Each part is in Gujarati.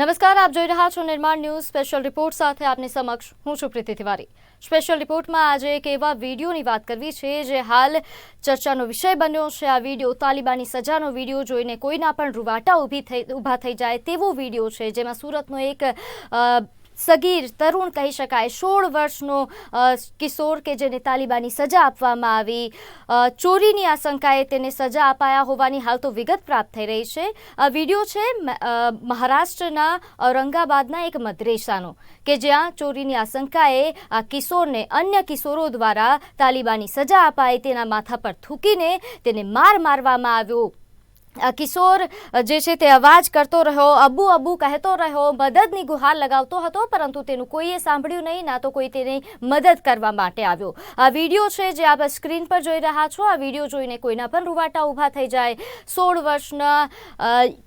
નમસ્કાર, આપ જોઈ રહ્યા છો નિર્માણ ન્યૂઝ સ્પેશિયલ રિપોર્ટ સાથે આપની સમક્ષ હું છું પ્રીતિ તિવારી. સ્પેશિયલ રિપોર્ટમાં આજે એક એવા વિડીયોની વાત કરવી છે જે હાલ ચર્ચાનો વિષય બન્યો છે. આ વીડિયો તાલિબાની સજાનો વીડિયો જોઈને કોઈના પણ રૂવાટા ઊભી થઈ, ઊભા થઈ જાય તેવો વીડિયો છે, જેમાં સુરતનો એક સગીર તરુણ કહી શકાય. સોળ વર્ષનો કિશોર કે જેને તાલિબાની સજા આપવામાં આવી. ચોરીની આશંકાએ તેને સજા અપાયા હોવાની હાલ તો વિગત પ્રાપ્ત થઈ રહી છે. આ વીડિયો છે મહારાષ્ટ્રના ઔરંગાબાદના એક મદ્રેસાનો, કે જ્યાં ચોરીની આશંકાએ આ કિશોરને અન્ય કિશોરો દ્વારા તાલિબાની સજા અપાઈ, તેના માથા પર થૂકીને તેને માર મારવામાં આવ્યો. કિશોર જે છે તે અવાજ કરતો રહ્યો, અબુ અબુ કહેતો રહ્યો, મદદની ગુહાર લગાવતો હતો, પરંતુ તેનું કોઈએ સાંભળ્યું નહીં, ના તો કોઈ તેની મદદ કરવા માટે આવ્યો. આ વીડિયો છે જે આપ સ્ક્રીન પર જોઈ રહ્યા છો, આ વીડિયો જોઈને કોઈના પણ રૂવાટા ઊભા થઈ જાય. સોળ વર્ષના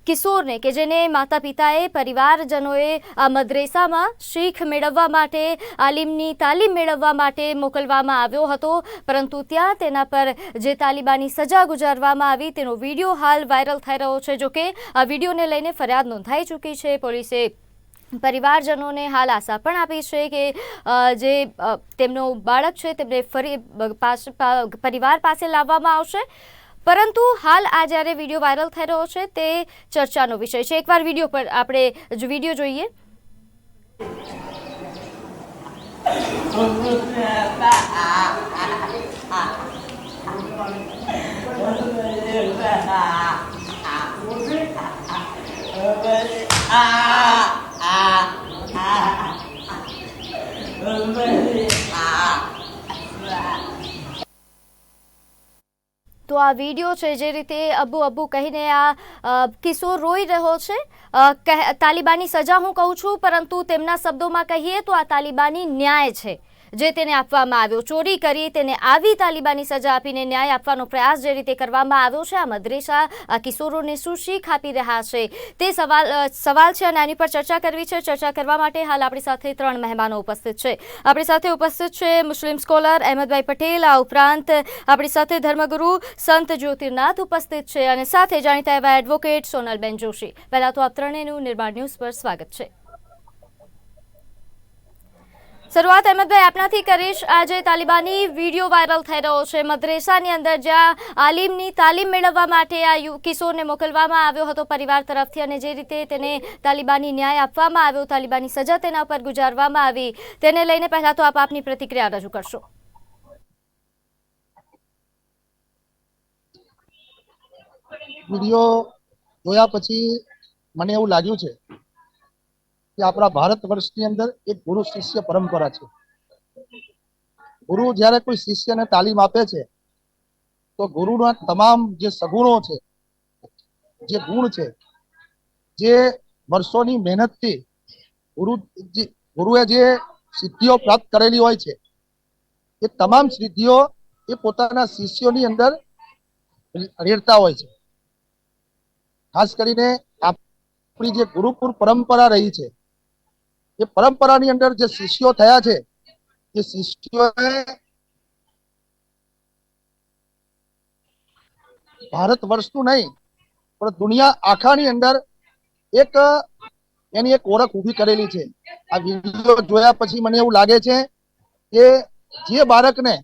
કિશોરને કે જેને માતા પિતાએ પરિવારજનોએ આ મદ્રેસામાં શીખ મેળવવા માટે, આલિમની તાલીમ મેળવવા માટે મોકલવામાં આવ્યો હતો, પરંતુ ત્યાં તેના પર જે તાલિબાની સજા ગુજારવામાં આવી, તેનો વીડિયો હાલ વાયરલ થઈ રહ્યો છે. જોકે આ વિડીયોને લઈને ફરિયાદ નોંધાઈ ચૂકી છે. પોલીસે પરિવારજનોને હાલ આશા પણ આપી છે કે જે તેમનો બાળક છે તેમને ફરી પરિવાર પાસે લાવવામાં આવશે. પરંતુ હાલ આ જ્યારે વીડિયો વાયરલ થઈ રહ્યો છે તે ચર્ચાનો વિષય છે. એકવાર વીડિયો પર આપણે વીડિયો જોઈએ. તો આ વીડિયો છે જે રીતે અબુ અબુ કહીને આ કિશોર રોઈ રહ્યો છે. તાલિબાની સજા હું કહું છું, પરંતુ તેમના શબ્દોમાં કહીએ તો આ તાલિબાની ન્યાય છે. જે તેને આપવામાં આવ્યો. ચોરી કરી તેને આવી તાલિબાની સજા આપીને ન્યાય આપવાનો પ્રયાસ જે રીતે કરવામાં આવ્યો છે, આ મદ્રેસા કિશોરોને શું શીખ આપી રહ્યા છે? તે સવાલ સવાલ છે અને આની પર ચર્ચા કરવી છે. ચર્ચા કરવા માટે હાલ આપણી સાથે ત્રણ મહેમાનો ઉપસ્થિત છે. આપણી સાથે ઉપસ્થિત છે મુસ્લિમ સ્કોલર અહેમદભાઈ પટેલ, આ ઉપરાંત આપણી સાથે ધર્મગુરુ સંત જ્યોતિર્નાથ ઉપસ્થિત છે અને સાથે જાણીતા એવા એડવોકેટ સોનલબેન જોશી. પહેલાં તો આપ ત્રણેયનું નિર્માણ ન્યૂઝ પર સ્વાગત છે. શરૂઆત અહેમદભાઈ આપનાથી કરીશ. આજે તાલિબાની વીડિયો વાયરલ થઈ રહ્યો છે. મદ્રેસાની અંદર જ્યાં આલિમની તાલીમ મેળવવા માટે આ કિશોરને મોકલવામાં આવ્યો હતો પરિવાર તરફથી અને જે રીતે તેને તાલિબાની ન્યાય આપવામાં આવ્યો તાલિબાની સજા તેના પર ગુજારવામાં આવી, તેને લઈને પહેલા તો આપ આપની પ્રતિક્રિયા રજૂ કરશો. વીડિયો જોયા પછી મને એવું લાગ્યું છે કે આપણા ભારત વર્ષની અંદર એક ગુરુ શિષ્ય પરંપરા છે. ગુરુ જ્યારે કોઈ શિષ્યને તાલીમ આપે છે, તો ગુરુના તમામ જે સગુણો છે, જે ગુણ છે, જે વર્ષોની મહેનતથી ગુરુ ગુરુએ જે સિદ્ધિઓ પ્રાપ્ત કરેલી હોય છે, એ તમામ સિદ્ધિઓ એ પોતાના શિષ્યોની અંદર રેડતા હોય છે. ખાસ કરીને આપણી જે ગુરુકુળ પરંપરા રહી છે એ પરંપરાની અંદર જે શિષ્યો થયા છે, એ શિષ્યોએ ભારત વર્ષનું નહીં, પણ દુનિયા આખાની અંદર એક એની એક ઓળખ ઊભી કરેલી છે. આ વીડિયો જોયા પછી મને એવું લાગે છે કે જે બાળકને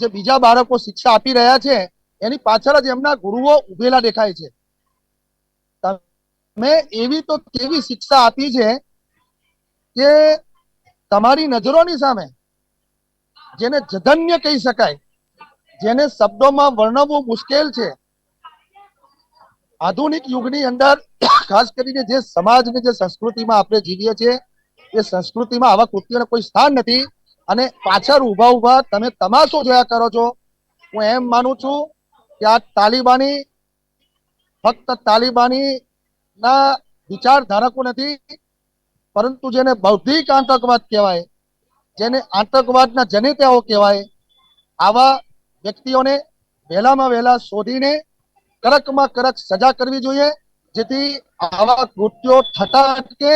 જે બીજા બાળકો શિક્ષા આપી રહ્યા છે, એની પાછળ જ એમના ગુરુઓ ઉભેલા દેખાય છે. મેં એવી તો કેવી શિક્ષા આપી છે કે તમારી નજરોની સામે જેને જધન્ય કહી શકાય, જેને શબ્દોમાં વર્ણવવું મુશ્કેલ છે, આધુનિક યુગની અંદર ખાસ કરીને જે સમાજની, જે સંસ્કૃતિમાં આપણે જીવીએ છીએ, એ સંસ્કૃતિમાં આવા કૃત્યોને કોઈ સ્થાન નથી અને પાછળ ઊભા ઊભા તમે તમાશો જોયા કરો છો. હું એમ માનું છું કે આ તાલિબાની, ફક્ત તાલિબાની ના વિચારધારકો નથી પરંતુ જેને બૌદ્ધિક આતંકવાદ કહેવાય, જેને આતંકવાદના જનેતાઓ કહેવાય, આવા વ્યક્તિઓને વહેલામાં વહેલા શોધીને કડકમાં કડક સજા કરવી જોઈએ, જેથી આવા કૃત્યો થતા અટકે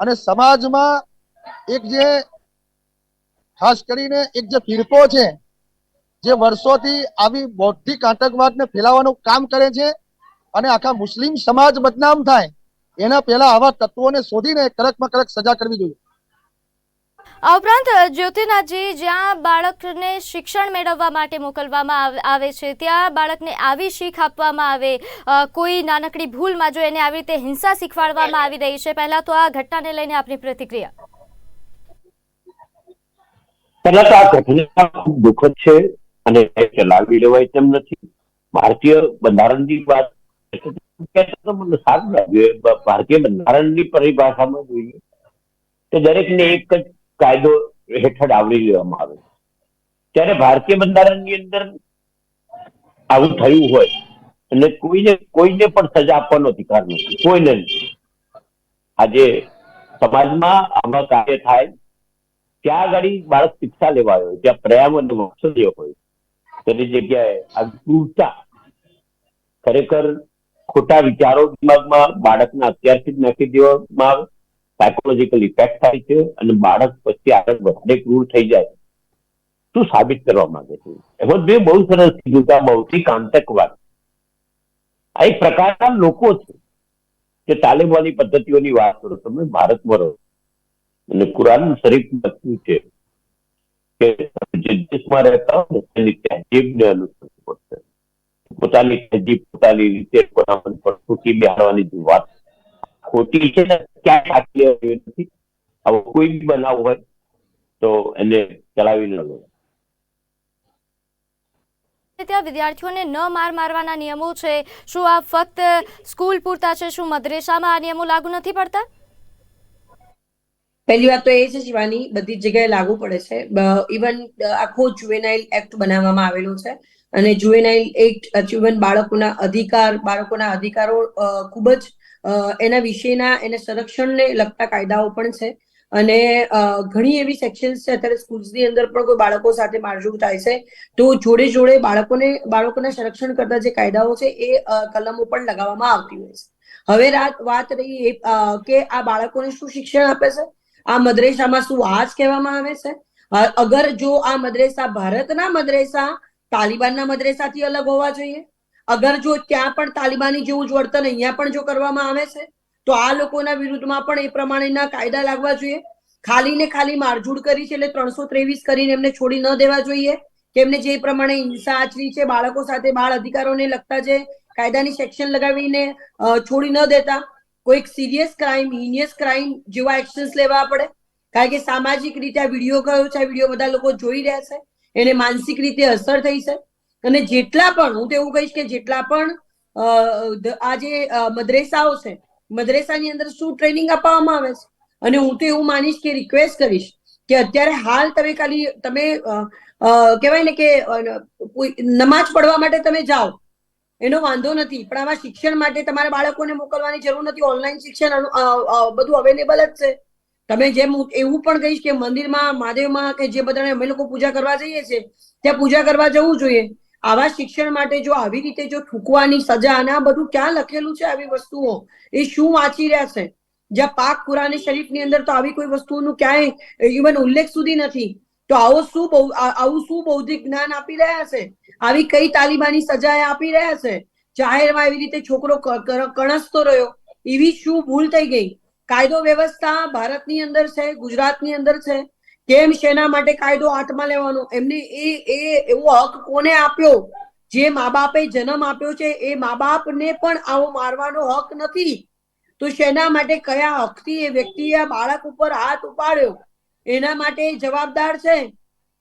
અને સમાજમાં એક જે ખાસ કરીને એક જે ફિરકો છે, જે વર્ષોથી આવી બૌદ્ધિક આતંકવાદને ફેલાવવાનું કામ કરે છે અને આખા મુસ્લિમ સમાજ બદનામ થાય. એના પહેલા આવા તત્વોને શોધીને કડકમાં કડક સજા કરવી જોઈએ. આ ઉપરાંત જ્યોતિનાથજી જ્યાં બાળકને શિક્ષણ મેળવવા માટે મોકલવામાં આવે છે ત્યાં બાળકને આવી શીખ આપવામાં આવે કોઈ નાનકડી ભૂલમાં જો એને આવી રીતે હિંસા શીખવાડવામાં આવી રહી છે પહેલા તો આ ઘટનાને લઈને આપની પ્રતિક્રિયા. પહેલા તો આ ઘટના ખૂબ દુઃખદ છે અને એ ચલાવી લેવાય તેમ નથી. ભારતીય બંધારણની વાત તો મને સારું લાગ્યું ભારતીય બંધારણની પરિભાષામાં જોઈએ તો દરેકને એક જ કાયદો હેઠળ આવરી લેવામાં આવે ત્યારે ભારતીય બંધારણની અંદર આવું થયું હોય અને કોઈને કોઈને પણ સજા આપવાનો અધિકાર નથી. કોઈને આજે સમાજમાં આમાં કાર્ય થાય ત્યાં આગળ બાળક શિક્ષા લેવા આવ્યો હોય, જ્યાં પ્રેમ અને વાત્સલ્ય હોય. તેની જગ્યાએ આ ક્રૂરતા ખરેખર ખોટા વિચારો દિમાગમાં, બાળકને અત્યારથી જ નાખી દેવામાં આવે સાયકોલોજીકલ ઇફેક્ટ થાય છે અને બાળક પછી આગળ વધારે ક્રૂર થઈ જાય શું સાબિત કરવા માંગે છે? એમાં બે બહુ સરસ કીધું કે ભૌતિક આતંકવાદ. આ એક પ્રકારના લોકો છે. જે તાલિબાની પદ્ધતિઓની વાત કરો તમે ભારતમાં રહો. અને કુરાન શરીફ લખ્યું છે કે જે દેશમાં રહેતા હોય તેની તહેજીબને અનુસરવું પડશે. પોતાની તહેજીબ પોતાની રીતે કોના પર બેહાડવાની જે વાત. ખોટી છે ને ક્યાંય સાચી એવી નથી. આવો કોઈ બી બનાવ હોય તો એને ચલાવી ન લો. ત્યાં વિદ્યાર્થીઓને ન માર મારવાના નિયમો છે શું આ ફક્ત સ્કૂલ પૂરતા છે શું મદ્રેસામાં આ નિયમો લાગુ નથી પડતા? પહેલી વાત તો એ છે શિવાની બધી જ જગ્યાએ લાગુ પડે છે. ઇવન આખો જુવેનાઇલ એક્ટ બનાવવામાં આવેલો છે. અને જુએનાઇલ એક્ટ ઇવન બાળકોના અધિકાર, બાળકોના અધિકારો ખૂબ જ એના વિશેના એને સંરક્ષણને લગતા કાયદાઓ પણ છે. અને ઘણી એવી સેક્શન્સ છે. અત્યારે સ્કૂલ્સની અંદર પણ કોઈ બાળકો સાથે મારઝૂડ થાય છે. તો જોડે જોડે બાળકોને, બાળકોના સંરક્ષણ કરતા જે કાયદાઓ છે એ કલમો પણ લગાવવામાં આવતી હોય છે. હવે રાત, વાત રહી એ કે આ બાળકોને શું શિક્ષણ આપે છે? આ મદ્રેસામાં શું આ કહેવામાં આવે છે? અગર જો આ મદ્રેસા ભારતના મદ્રેસા તાલિબાનના મદ્રેસાથી અલગ હોવા જોઈએ? અગર જો ત્યાં પણ તાલિબાની જેવું જ વર્તન અહીંયા પણ જો કરવામાં આવે છે, તો આ લોકોના વિરુદ્ધમાં પણ એ પ્રમાણેના કાયદા લાગવા જોઈએ? ખાલી ને ખાલી મારઝૂડ કરી છે એટલે ત્રણસો ત્રેવીસ કરીને એમને છોડી ન દેવા જોઈએ? કે એમને જે પ્રમાણે હિંસા આચરી છે, બાળકો સાથે બાળ અધિકારોને લગતા જે કાયદાની સેક્શન લગાવીને છોડી ન દેતા? કોઈક સિરિયસ ક્રાઇમ, હિનિયસ ક્રાઇમ જેવા એક્શન્સ લેવા પડે? કારણ કે સામાજિક રીતે આ વીડિયો કયો છે, આ વીડિયો બધા લોકો જોઈ રહ્યા છે. એને માનસિક રીતે અસર થઈ છે. અને જેટલા પણ, હું તો એવું કહીશ કે જેટલા પણ આ જે મદ્રેસાઓ છે, મદ્રેસાની અંદર શું ટ્રેનિંગ આપવામાં આવે છે? અને હું તો એવું માનીશ કે રિક્વેસ્ટ કરીશ કે અત્યારે હાલ તમે ખાલી, તમે કહેવાય ને કે નમાજ પડવા માટે તમે જાઓ. એનો વાંધો નથી, પણ આમાં શિક્ષણ માટે તમારે બાળકોને મોકલવાની જરૂર નથી. ઓનલાઈન શિક્ષણ બધું અવેલેબલ જ છે. તમે જેમ એવું પણ કહીશ કે મંદિરમાં, મહાદેવમાં કે જે બધાને અમે લોકો પૂજા કરવા જઈએ છીએ, ત્યાં પૂજા કરવા જવું જોઈએ. આવા શિક્ષણ માટે જો આવી રીતે જો થૂકવાની સજા અને આ બધું ક્યાં લખેલું છે આવી વસ્તુઓ? એ શું વાંચી રહ્યા છે? જ્યાં પાક કુરાને શરીફની અંદર તો આવી કોઈ વસ્તુઓનું ક્યાંય ઇવન ઉલ્લેખ સુધી નથી. તો આવો શું આવું શું બૌદ્ધિક જ્ઞાન આપી રહ્યા છે? આવી કઈ તાલિબાની સજા આપી રહ્યા છે? જાહેરમાં એવી રીતે છોકરો કણસતો રહ્યો. એવી શું ભૂલ થઈ ગઈ? કાયદો વ્યવસ્થા ભારતની અંદર છે, ગુજરાતની અંદર છે. કેમ શેના માટે કાયદો હાથમાં લેવાનો? એમને એ એ, એવો હક કોને આપ્યો? જે મા બાપે જન્મ આપ્યો છે, એ મા બાપને પણ આવો મારવાનો હક નથી. તો શેના માટે કયા હકથી એ વ્યક્તિએ આ બાળક ઉપર હાથ ઉપાડ્યો? એના માટે જવાબદાર છે.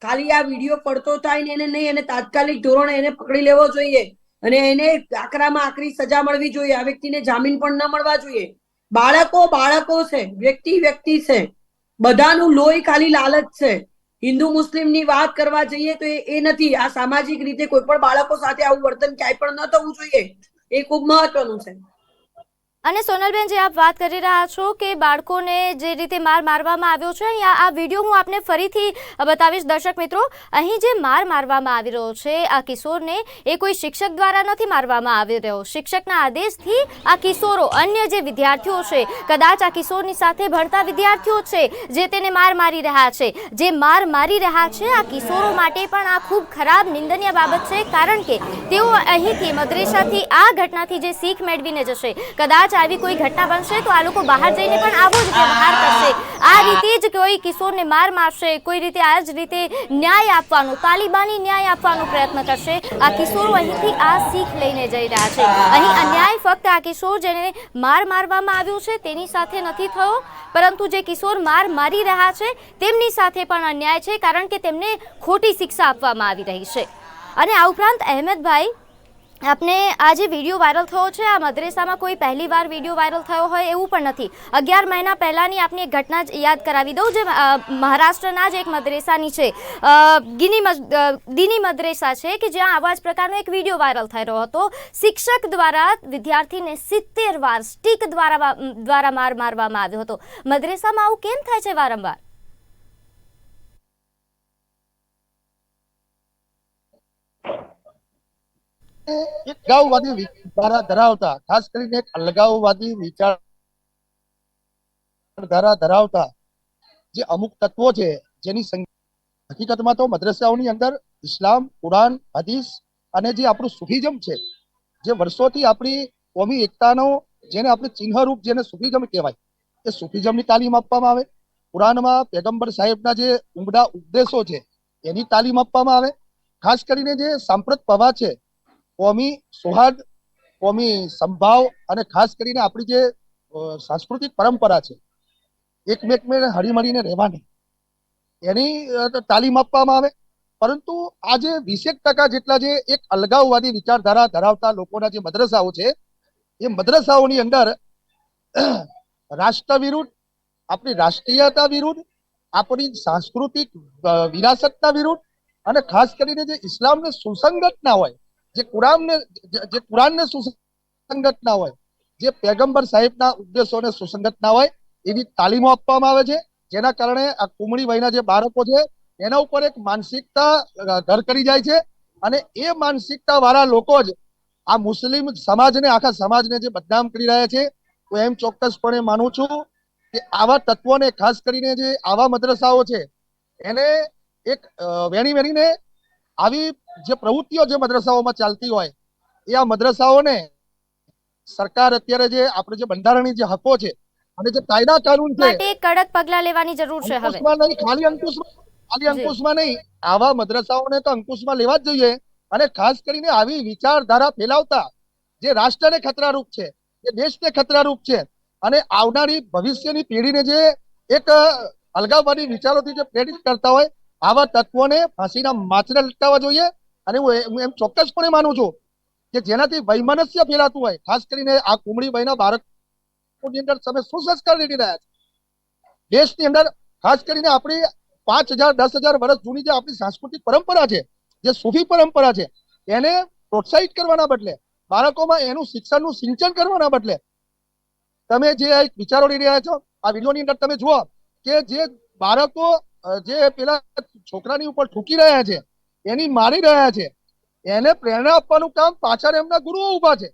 ખાલી આ વીડિયો પડતો થાય ને એને નહીં, એને તાત્કાલિક ધોરણે એને પકડી લેવો જોઈએ. અને એને આકરામાં આકરી સજા મળવી જોઈએ. આ વ્યક્તિને જામીન પણ ન મળવા જોઈએ. બાળકો બાળકો છે, વ્યક્તિ વ્યક્તિ છે. બધાનું લોહી ખાલી લાલચ છે. હિન્દુ મુસ્લિમની વાત કરવા જઈએ તો એ નથી. આ સામાજિક રીતે કોઈ પણ બાળકો સાથે આવું વર્તન ક્યાંય પણ ન થવું જોઈએ. એ ખૂબ મહત્વનું છે. અને સોનલબેન, જે આપ વાત કરી રહ્યા છો કે બાળકોને જે રીતે માર મારવામાં આવ્યો છે, અહીંયા આ વીડિયો હું આપને ફરીથી બતાવીશ. દર્શક મિત્રો, અહીં જે માર મારવામાં આવી રહ્યો છે, આ કિશોરને એ કોઈ શિક્ષક દ્વારા નથી મારવામાં આવી રહ્યો. શિક્ષકના આદેશથી આ કિશોરો, અન્ય જે વિદ્યાર્થીઓ છે, કદાચ આ કિશોરની સાથે ભણતા વિદ્યાર્થીઓ છે, જે તેને માર મારી રહ્યા છે. જે માર મારી રહ્યા છે, આ કિશોરો માટે પણ આ ખૂબ ખરાબ નિંદનીય બાબત છે, કારણ કે તેઓ અહીંથી, મદ્રેસાથી આ ઘટનાથી જે શીખ મેળવીને જશે. કદાચ આવી કોઈ ઘટના બનશે તો આ લોકો બહાર જઈને પણ આવો જ વ્યવહાર કરશે. આ રીતે જ કોઈ કિશોરને માર મારશે, કોઈ રીતે આ જ રીતે ન્યાય આપવાનો તાલિબાની ન્યાય આપવાનો પ્રયત્ન કરશે. આ કિશોરો અહીંથી આ શીખ લઈને જઈ રહ્યા છે. અહીં અન્યાય ફક્ત આ કિશોર જેને માર મારવામાં આવ્યો છે તેની સાથે નથી થયો, પરંતુ જે કિશોર માર મારી રહ્યા છે તેમની સાથે પણ અન્યાય છે, કારણ કે તેમને ખોટી શિક્ષા આપવામાં આવી રહી છે. અને આ ઉપરાંત અહેમદભાઈ આપને આ જે વીડિયો વાયરલ થયો છે. આ મદ્રેસામાં કોઈ પહેલી વાર વીડિયો વાયરલ થયો હોય એવું પણ નથી. અગિયાર મહિના પહેલાંની આપની એક ઘટના જ યાદ કરાવી દઉં, જે મહારાષ્ટ્રના જ એક મદ્રેસાની છે. ગિની દિની મદ્રેસા છે કે જ્યાં આવા જ પ્રકારનો એક વીડિયો વાયરલ રહ્યો હતો. શિક્ષક દ્વારા વિદ્યાર્થીને સિત્તેર વાર સ્ટીક દ્વારા દ્વારા માર મારવામાં આવ્યો હતો. મદ્રેસામાં આવું કેમ થાય છે વારંવાર? અલગાવવાદી વિચારધારા ધરાવતા, ખાસ કરીને એક અલગાવવાદી વિચારધારા ધરાવતા જે અમુક તત્વો છે, જેની હકીકતમાં તો મદ્રસાઓની અંદર ઇસ્લામ, કુરાન, હદીસ અને જે આપણું સુફીઝમ છે, જે વર્ષોથી આપણી કોમી એકતાનો જેને આપણે ચિહ્નરૂપ જેને સુફીઝમ કહેવાય, એ સુફીઝમની તાલીમ આપવામાં આવે. કુરાનમાં પેગમ્બર સાહેબના જે ઉમદા ઉપદેશો છે, એની તાલીમ આપવામાં આવે. ખાસ કરીને જે સાંપ્રત પ્રવાહ છે કોમી સૌહાર્દ કોમી સંભાવ અને ખાસ કરીને આપણી જે સાંસ્કૃતિક પરંપરા છે, એકમેકને હળીમળીને રહેવાની, એની તાલીમ આપવામાં આવે. પરંતુ આજે વીસેક ટકા જેટલા જે એક અલગાવવાદી વિચારધારા ધરાવતા લોકોના જે મદ્રસાઓ છે, એ મદ્રસાઓની અંદર રાષ્ટ્ર વિરુદ્ધ, આપણી રાષ્ટ્રીયતા વિરુદ્ધ, આપણી સાંસ્કૃતિક વિરાસતતા વિરુદ્ધ અને ખાસ કરીને જે ઇસ્લામને સુસંગત ના હોય જે કુરાનને, જે- કુરાનને સુસંગત ના હોય, જે પેગમ્બર સાહેબના ઉદ્દેશોને સુસંગત ના હોય, એવી તાલીમો આપવામાં આવે છે. જેના કારણે આ કુમળી વયના જે બાળકો છે, એના ઉપર એક માનસિકતા ઘર કરી જાય છે. અને એ માનસિકતા વાળા લોકો જ આ મુસ્લિમ સમાજને, આખા સમાજને જે બદનામ કરી રહ્યા છે હું એમ ચોક્કસપણે માનું છું કે આવા તત્વોને ખાસ કરીને જે આવા મદ્રસાઓ છે, એને એક વેણી વેણીને આવી જે પ્રવૃત્તિઓ જે મદ્રસાઓમાં ચાલતી હોય એ આ મદ્રસાઓને સરકાર અત્યારે જે આપણે જે બંધારણની જે હકો છે અને જે કાયદા કાનૂન છે માટે કડક પગલા લેવાની જરૂર છે હવે. નહીં ખાલી અંકુશમાં ખાલી અંકુશમાં નહીં આવા મદ્રસાઓને તો અંકુશમાં લેવા જ જોઈએ અને ખાસ કરીને આવી વિચારધારા ફેલાવતા જે રાષ્ટ્રને ખતરારૂપ છે જે દેશને ખતરારૂપ છે અને આવનારી ભવિષ્યની પેઢીને જે એક અલગાવવાદી વિચારોથી જે પ્રેરિત કરતા હોય આવા તત્વોને ફાંસીના માછને લટકાવવા જોઈએ અને હું એમ ચોક્કસપણે માનું છું કે જેનાથી વૈમનસ્ય ફેલાતું હોય, ખાસ કરીને આ કુમળી વયના બાળકોની અંદર તમે શું સંસ્કાર રેડી રહ્યા છે. દેશની અંદર ખાસ કરીને આપણી પાંચ હજાર, દસ હજાર વર્ષ જૂની જે આપણી સાંસ્કૃતિક પરંપરા છે, જે સૂફી પરંપરા છે, એને પ્રોત્સાહિત કરવાના બદલે, બાળકોમાં એનું શિક્ષણનું સિંચન કરવાના બદલે, તમે જે વિચારો લઈ રહ્યા છો, આ વિડીયોની અંદર તમે જુઓ કે જે બાળકો જે પેલા છોકરાની ઉપર ઠૂકી રહ્યા છે, એની મારી રહ્યા છે, એને પ્રેરણા આપવાનું કામ પાછળ એમના ગુરુઓ ઊભા છે.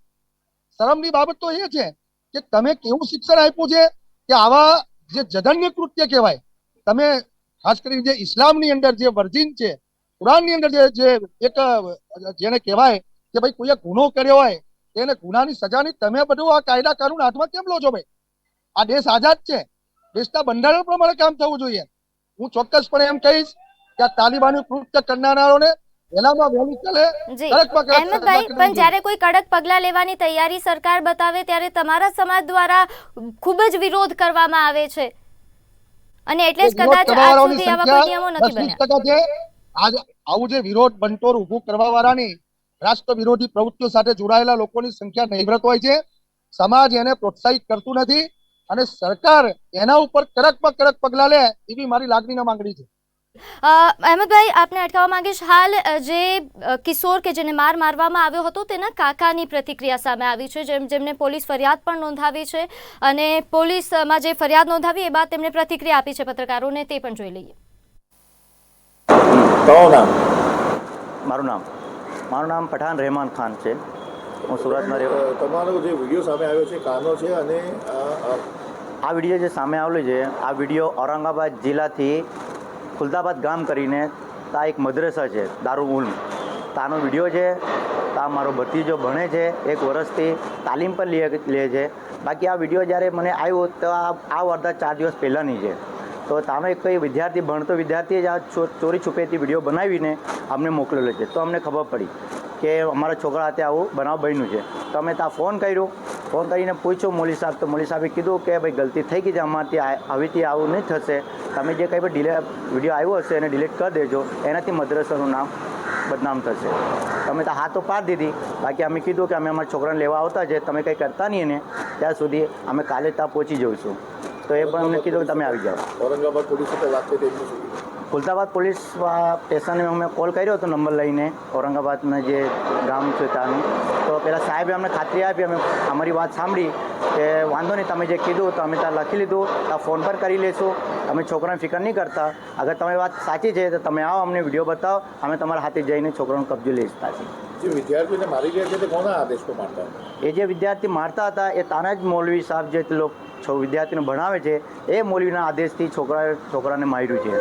શરમની બાબત તો એ છે કે તમે કેવું શિક્ષણ આપ્યું છે કે આવા જે જધન્ય કૃત્ય કહેવાય, તમે ખાસ કરીને જે ઇસ્લામની અંદર જે વર્જિન છે, કુરાનની અંદર જે જે એક, જેને કહેવાય કે ભાઈ કોઈએ ગુનો કર્યો હોય, તેને ગુનાની સજાની તમે બધું આ કાયદા કાનૂન હાથમાં કેમ લો છો ભાઈ? આ દેશ આઝાદ છે. દેશના બંધારણ પ્રમાણે કામ થવું જોઈએ. હું ચોક્કસપણે એમ કહીશ કે આ તાલિબાની કૃત્ય કરનારાઓને કડક અહેમદભાઈ સજા કરવી પણ જ્યારે કોઈ કડક પગલાં લેવાની તૈયારી સરકાર બતાવે ત્યારે તમારા સમાજ દ્વારા ખૂબ જ વિરોધ કરવામાં આવે છે. અને એટલે જ કદાચ આજ સુધી આવા કોઈ નિયમો નથી બન્યા. આજ આવું જે વિરોધ બંટોર ઊભું કરવા વાળાની રાષ્ટ્ર વિરોધી પ્રવૃત્તિઓ સાથે જોડાયેલા લોકોની સંખ્યા નહીવત હોય છે. સમાજ એને પ્રોત્સાહિત કરતું નથી. અને સરકાર એના ઉપર કડકમાં કડક પગલા લે એવી મારી લાગણીના માંગણી છે. અ, અહેમદભાઈ આપને અટકાવવા માંગીશ. હાલ જે કિશોર કે જેને માર મારવામાં આવ્યો હતો તેના કાકાની પ્રતિક્રિયા સામે આવી છે જેમ જેમને પોલીસ ફરિયાદ પણ નોંધાવી છે. અને પોલીસમાં જે ફરિયાદ નોંધાવી એ બાદ તેમણે પ્રતિક્રિયા આપી છે પત્રકારોને તે પણ જોઈ લઈએ. નામ? મારું નામ. મારું નામ પઠાન રહેમાન ખાન છે. હું સુરતમાં રહ્યો. તમારો જે વીડિયો સામે આવ્યો છે કાનો છે અને આ વીડિયો જે સામે આવેલો છે આ વીડિયો ઔરંગાબાદ જિલ્લાથી ખુલદાબાદ ગામ કરીને ત્યાં એક મદ્રસા છે દારૂ ઉલ્મ ત્યાંનો વીડિયો છે ત્યાં મારો ભત્રીજો ભણે છે એક વર્ષથી તાલીમ પર લે લે છે. બાકી આ વીડિયો જ્યારે મને આવ્યો તો આ વાર્તા ચાર દિવસ પહેલાંની છે. તો તમે કોઈ વિદ્યાર્થી ભણતો વિદ્યાર્થીએ જ આ ચો- ચોરી છુપેથી વીડિયો બનાવીને અમને મોકલેલો છે. તો અમને ખબર પડી. કે અમારા છોકરા હાથે આવું બનાવ બન્યું છે. તો અમે ત્યાં ફોન કર્યો. ફોન કરીને પૂછ્યું મોલી સાહેબ. તો મોલી સાહેબે કીધું કે ભાઈ ગલતી થઈ ગઈ છે અમારથી આ- હવેથી આવું નહીં થશે. તમે જે કંઈ પણ ડિલે વીડિયો આવ્યો હશે એને ડિલીટ કરી દેજો. એનાથી મદ્રસાનું નામ બદનામ થશે. તમે તો હા તો પાડી દીધી. બાકી અમે કીધું કે અમે અમારા છોકરાને લેવા આવતા છે. તમે કંઈ કરતા નહીં એને. ત્યાં સુધી અમે કાલે ત્યાં પહોંચી જઈશું. તો એ પણ અમને કીધું કે તમે આવી જાઓ. ઔરંગાબાદ પોલીસ સાથે વાત કીધું? ખુલતાબાદ પોલીસ સ્ટેશને અમે કોલ કર્યો હતો નંબર લઈને ઔરંગાબાદના જે ગામ છે ત્યાંનું. તો પેલા સાહેબે અમને ખાતરી આપી, અમે અમારી વાત સાંભળી. કે વાંધો નહીં તમે જે કીધું તો અમે ત્યાં લખી લીધું આ ફોન પર કરી લેશું અમે છોકરાને ફિકર નહીં કરતા. અગર તમે વાત સાચી છે તો તમે આવો અમને વીડિયો બતાવો. અમે તમારા હાથે જઈને છોકરાનો કબજો લઈશ પાછી. જે વિદ્યાર્થીઓને મારી ગયા છે તે કોના આદેશ મારતા એ જે વિદ્યાર્થી મારતા હતા એ તાના જ મૌલવી સાહેબ જે લોકો છો વિદ્યાર્થીને ભણાવે છે એ મૌલવીના આદેશથી છોકરા છોકરાને માર્યું છે.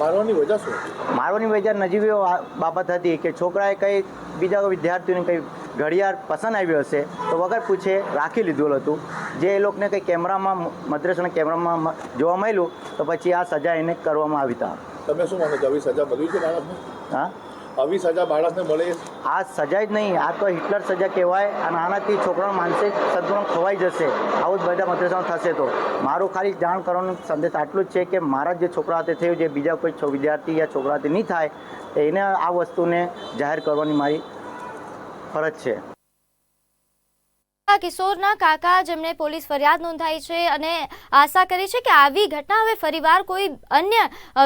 મારવાની વજહ શું મારવાની વજહ નજીવી બાબત હતી કે છોકરાએ કંઈ બીજા વિદ્યાર્થીઓને કંઈ ઘડિયાળ પસંદ આવ્યો હશે તો વગર પૂછે રાખી લીધેલું હતું. જે એ લોકોને કંઈ કેમેરામાં મદ્રેસાના કેમેરામાં જોવા મળ્યું તો પછી આ સજા એને કરવામાં આવી હતા તમે શું માનો છો? આવી સજા મળી છે બાળકને? હા? આવી સજા બાળકને મળે આ સજા જ નહીં આ તો હિટલર સજા કહેવાય અને આનાથી છોકરાનું માનસિક સંતુલન ખોવાઈ જશે. આવું જ બધા મદ્રેસામાં થશે તો. મારું ખાલી જાણ કરવાનો સંદેશ આટલું જ છે કે મારા જે છોકરા હાથે થયું જે બીજા કોઈ છો- વિદ્યાર્થી યા છોકરા હાથે નહીં થાય એને આ વસ્તુને જાહેર કરવાની મારી ફરજ છે. આ કિશોરના કાકા જેમણે પોલીસ ફરિયાદ નોંધાઈ છે અને આશા કરી છે કે આવી ઘટના હવે ફરીવાર કોઈ અન્ય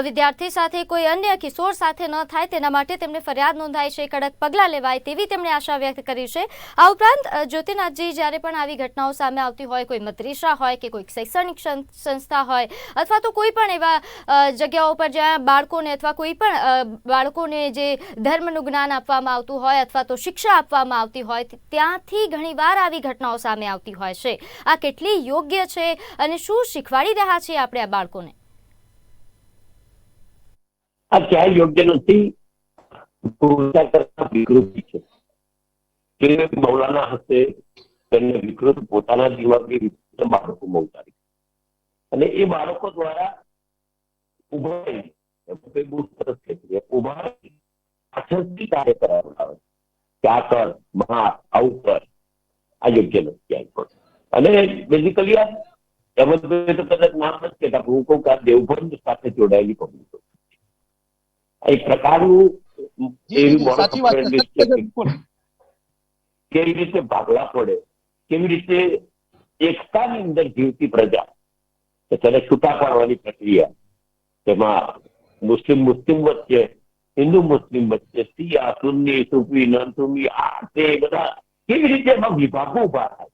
વિદ્યાર્થી સાથે, કોઈ અન્ય કિશોર સાથે ન થાય તેના માટે તેમણે ફરિયાદ નોંધાઈ છે, કડક પગલાં લેવાય તેવી તેમણે આશા વ્યક્ત કરી છે. આ ઉપરાંત જ્યોતિનાથજી જ્યારે પણ આવી ઘટનાઓ સામે આવતી હોય, કોઈ મદ્રેસા હોય કે કોઈ શૈક્ષણિક સંસ્થા હોય અથવા તો કોઈ પણ એવા જગ્યાઓ પર જ્યાં બાળકોને અથવા કોઈ પણ બાળકોને જે ધર્મનું જ્ઞાન આપવામાં આવતું હોય અથવા તો શિક્ષા આપવામાં આવતી હોય, ત્યાંથી ઘણીવાર આવી ઘટનાઓ સામે આવતી હોય છે. આ કેટલી યોગ્ય છે અને શું શીખવાડી રહ્યા છે આપણે આ બાળકોને? આ ક્યાંય યોગ્ય નથી. વિકૃતિ છે. કે મૌલાના હસ્તે તેમને વિકૃત પોતાના દિમાગની વિકૃત બાળકોમાં ઉતારી અને એ બાળકો દ્વારા ઊભા રહીને, બહુ સરસ છે ઊભા પાછળથી કાર્ય કરાવવામાં કે આ કર માર આવું કર. આ યોગ્ય નથી પણ અને બેઝિકલી આ અહેમદભાઈ તો કદાચ નામ નથી કહેતા હું કહું કે આ દેવભંજ સાથે જોડાયેલી પબ્લિકો એક પ્રકારનું એવી કેવી રીતે ભાગલા પડે કેવી રીતે એકતાની અંદર જીવતી પ્રજા તેને છૂટા પાડવાની પ્રક્રિયા તેમાં મુસ્લિમ મુસ્લિમ વચ્ચે હિન્દુ મુસ્લિમ વચ્ચે સિયા સુન્ની સુફી નન સુમી આ તે બધા કેવી રીતે એમાં વિભાગો ઊભા થાય?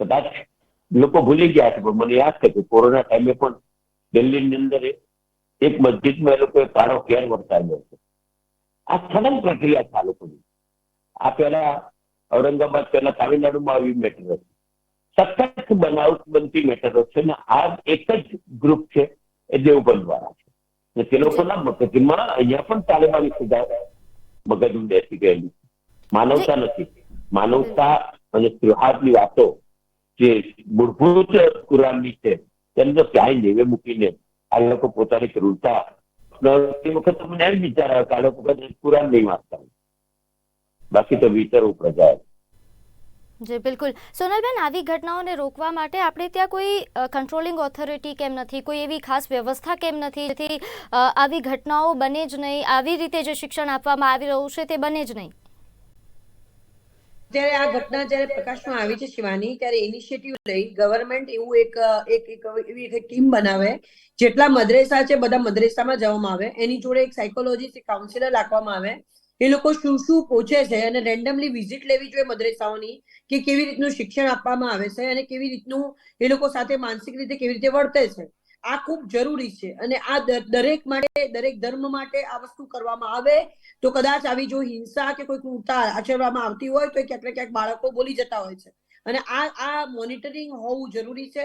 કદાચ લોકો ભૂલી ગયા છે પણ મને યાદ છે કે કોરોના ટાઈમે પણ દિલ્હીની અંદર એક મસ્જિદમાં એ લોકોએ કાળો ઘેર વર્તાવ્યો હતો. આ સડન પ્રક્રિયા છે આ લોકોની આ પહેલા ઔરંગાબાદ પહેલા તામિલનાડુમાં આવી મેટરો સતત બનાવટ બનતી મેટરો છે ને આ એક જ ગ્રુપ છે એ દેવબંધ વાળા છે. ને તે લોકોના મગજમાં અહીંયા પણ તાલિબાની સજા મગજમાં બેસી ગયેલી. માનવતા નથી. માનવતા અને ત્યોહારની વાતો જે મૂળભૂત કુરાનની છે તેને તો ક્યાંય નેવે મૂકીને આ લોકો પોતાની ક્રૂરતા એ વખત તમને એમ વિચાર આવે કે આ લોકો કદાચ કુરાન નહીં વાંચતા બાકી તો વિચારવું પ્રજા જી, બિલકુલ. સોનલબેન, આવી ઘટનાઓને રોકવા માટે આપણે ત્યાં કોઈ કંટ્રોલિંગ ઓથોરિટી કેમ નથી, કોઈ એવી ખાસ વ્યવસ્થા કેમ નથી, જેથી આવી ઘટનાઓ બને જ નહીં, આવી રીતે જે શિક્ષણ આપવામાં આવી રહ્યું છે તે બને જ નહીં? જ્યારે આ ઘટના જ્યારે પ્રકાશમાં આવી છે શિવાની, ત્યારે ઇનિશિયેટિવ લઈ ગવર્મેન્ટ એવું એક એક એક એવી એક ટીમ બનાવે, જેટલા મદ્રેસા છે બધા મદ્રેસામાં જવામાં આવે. એની જોડે એક સાયકોલોજીસ્ટ કાઉન્સિલર રાખવામાં આવે. એ લોકો શું શું પૂછે છે અને રેન્ડમલી વિઝિટ લેવી જોઈએ મદ્રેસાઓની કે કેવી રીતનું શિક્ષણ આપવામાં આવે છે અને કેવી રીતનું એ લોકો સાથે માનસિક રીતે કેવી રીતે વર્તે છે. આ ખૂબ જરૂરી છે. અને આ દરેક માટે, દરેક ધર્મ માટે આ વસ્તુ કરવામાં આવે તો કદાચ આવી જો હિંસા કે કોઈ ક્રૂરતા આચરવામાં આવતી હોય તો ક્યાંક ને ક્યાંક બાળકો બોલી જતા હોય છે. અને આ આ મોનિટરિંગ હોવું જરૂરી છે.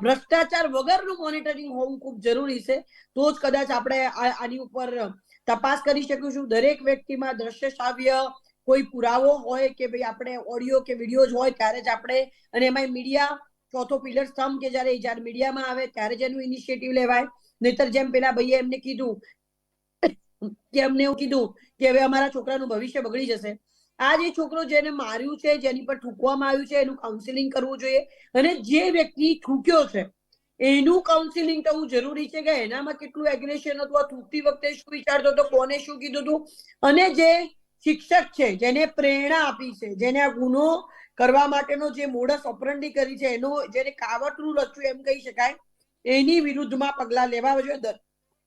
ભ્રષ્ટાચાર વગરનું મોનિટરિંગ હોવું ખૂબ જરૂરી છે. તો જ કદાચ આપણે આની ઉપર તપાસ કરી શકીશું. દરેક વ્યક્તિમાં દ્રશ્ય શ્રાવ્ય કોઈ પુરાવો હોય કે ભાઈ આપણે ઓડિયો કે વીડિયો હોય ત્યારે જ આપણે અને એમાં મીડિયા ચોથો પિલર સ્તંભ કે જ્યારે જ્યારે મીડિયામાં આવે ત્યારે જ એનું ઇનિશિયેટિવ લેવાય. નહીતર જેમ પેલા ભાઈએ એમને કીધું, કે અમને એવું કીધું કે હવે અમારા છોકરાનું ભવિષ્ય બગડી જશે. આ જે છોકરો જેને માર્યું છે, જેની પર ઠૂકવામાં આવ્યું છે, એનું કાઉન્સિલિંગ કરવું જોઈએ. અને જે વ્યક્તિ ઠૂક્યો છે, એનું કાઉન્સિલિંગ થવું જરૂરી છે કે એનામાં કેટલું એગ્રેશન હતું આ થૂકતી વખતે શું વિચારતો હતો, કોને શું કીધું હતું? અને જે શિક્ષક છે, જેને પ્રેરણા આપી છે, જેને આ ગુનો કરવા માટેનો જે મોડસ ઓપરંડી કરી છે, એનો જેને કાવતરું રચ્યું એમ કહી શકાય, એની વિરુદ્ધમાં પગલા લેવા જોઈએ. દર-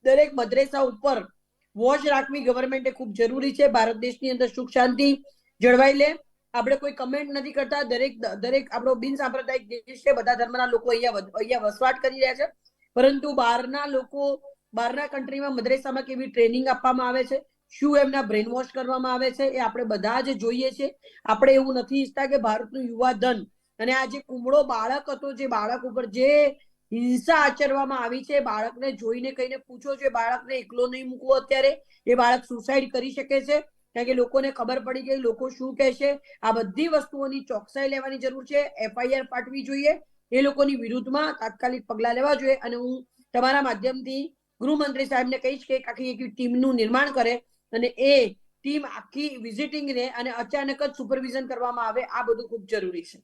દરેક મદ્રેસા ઉપર વોચ રાખવી ગવર્મેન્ટે ખૂબ જરૂરી છે. ભારત દેશની અંદર સુખ શાંતિ જળવાઈ લે. આપણે કોઈ કમેન્ટ નથી કરતા. દરેક દરેક આપણો બિન સાંપ્રદાયિક દેશ છે. બધા ધર્મના લોકો અહીંયા અહીંયા વસવાટ કરી રહ્યા છે. પરંતુ બહારના લોકો, બહારના કન્ટ્રીમાં મદ્રેસામાં કેવી ટ્રેનિંગ આપવામાં આવે છે? શું એમના બ્રેન વોશ કરવામાં આવે છે એ આપણે બધા જ જોઈએ છે. આપણે એવું નથી ઈચ્છતા કે ભારતનું યુવા ધન અને આ જે કુમળો બાળક હતો, જે બાળક ઉપર જે હિંસા આચરવામાં આવી છે, બાળકને જોઈને કહીને પૂછો છે બાળકને એકલો નહીં મૂકવો અત્યારે, એ બાળક સુસાઇડ કરી શકે છે. કારણ કે લોકોને ખબર પડી ગઈ, લોકો શું કહેશે આ બધી વસ્તુઓની ચોકસાઈ લેવાની જરૂર છે, એફઆઈઆર પાઠવી જોઈએ, એ લોકોની વિરુદ્ધમાં તાત્કાલિક પગલા લેવા જોઈએ. અને હું તમારા માધ્યમથી ગૃહમંત્રી સાહેબને કહીશ કે આખી એક ટીમનું નિર્માણ કરે અને એ ટીમ આખી વિઝિટિંગ ને અને અચાનક જ સુપરવિઝન કરવામાં આવે આ બધું ખૂબ જરૂરી છે.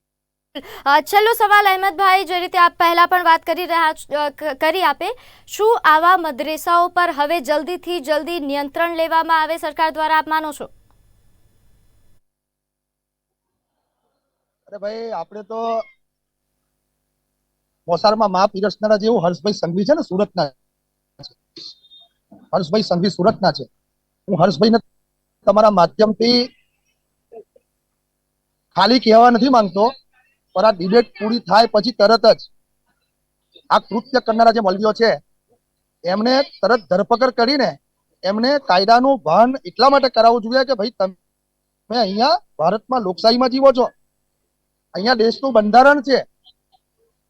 છેલ્લો સવાલ અહેમદભાઈ જે રીતે આપ પહેલા પણ વાત કરી રહ્યા છો, કરી આપે શું આવા મદ્રેસાઓ પર હવે જલ્દીથી જલ્દી નિયંત્રણ લેવામાં આવે સરકાર દ્વારા આપ માનો છો? અરે ભાઈ આપણે તો મોસાળમાં મા પીરસનારા જેવું હર્ષભાઈ સંઘવી છે ને સુરતના હર્ષભાઈ સંઘવી સુરતના છે. હું હર્ષભાઈને તમારા માધ્યમથી ખાલી કહેવા નથી માંગતો, પણ આ ડિબેટ પૂરી થાય પછી તરત જ આ કૃત્ય કરનારા જે મલવીઓ છે, એમને તરત ધરપકડ કરીને એમને કાયદાનું ભાન એટલા માટે કરાવવું જોઈએ કે ભાઈ તમે અહીંયા ભારતમાં લોકશાહીમાં જીવો છો. અહીંયા દેશનું બંધારણ છે.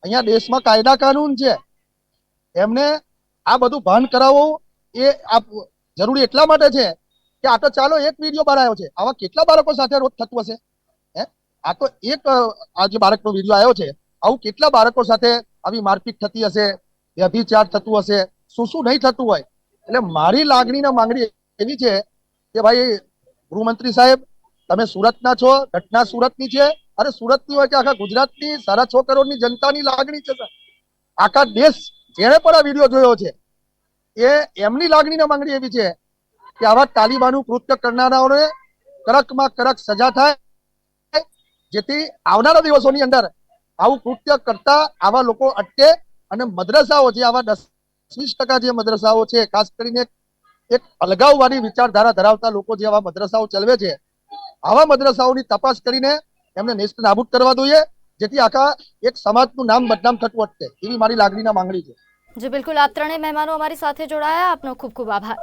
અહીંયા દેશમાં કાયદા કાનૂન છે. એમને આ બધું ભાન કરાવવું એ આ જરૂરી એટલા માટે છે કે આ તો ચાલો એક વીડિયો બનાવ્યો છે. આવા કેટલા બાળકો સાથે રોજ થતું હશે? હે? આ તો એક આ જે બાળકનો વીડિયો આવ્યો છે, આવું કેટલા બાળકો સાથે આવી મારપીટ થતી હશે, વ્યભિચાર થતું હશે, શું શું નહીં થતું હોય? એટલે મારી લાગણી ને માંગણી એવી છે કે ભાઈ, ગૃહમંત્રી સાહેબ, તમે સુરતના છો, ઘટના સુરતની છે, અરે સુરતની હોય કે આખા ગુજરાતની, સાડા છ કરોડની જનતાની લાગણી છે આખા દેશ, જેણે પણ આ વીડિયો જોયો છે એ એમની લાગણીના માંગણી એવી છે કે આવા તાલિબાનું કૃત્ય કરનારાઓને કડકમાં કડક સજા થાય, જેથી આવનારા દિવસોની અંદર આવું કૃત્ય કરતા આવા લોકો અટકે અને મદ્રસાઓ જે આવા દસ ટકા જે મદ્રસાઓ છે, ખાસ કરીને એક અલગાવવાની વિચારધારા ધરાવતા લોકો જે આવા મદ્રસાઓ ચલાવે છે, આવા મદ્રસાઓની તપાસ કરીને એમને નેસ્ત નાબૂદ કરવા જોઈએ, જેથી આખા એક સમાજનું નામ બદનામ થતું અટકે, એવી મારી લાગણીના માંગણી છે. જી, બિલકુલ. આ ત્રણેય મહેમાનો અમારી સાથે જોડાયા. આપનો ખૂબ ખૂબ આભાર.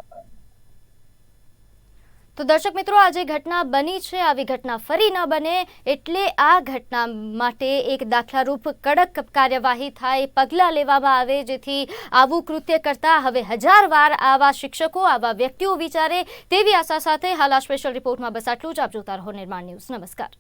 તો દર્શક મિત્રો, આ જે ઘટના બની છે, આવી ઘટના ફરી ન બને એટલે આ ઘટના માટે એક દાખલારૂપ કડક કાર્યવાહી થાય, પગલાં લેવામાં આવે, જેથી આવું કૃત્ય કરતા હવે હજાર વાર આવા શિક્ષકો, આવા વ્યક્તિઓ વિચારે તેવી આશા સાથે હાલ આ સ્પેશિયલ રિપોર્ટમાં બસ આટલું જ. આપ જોતા રહો નિર્માણ ન્યૂઝ. નમસ્કાર.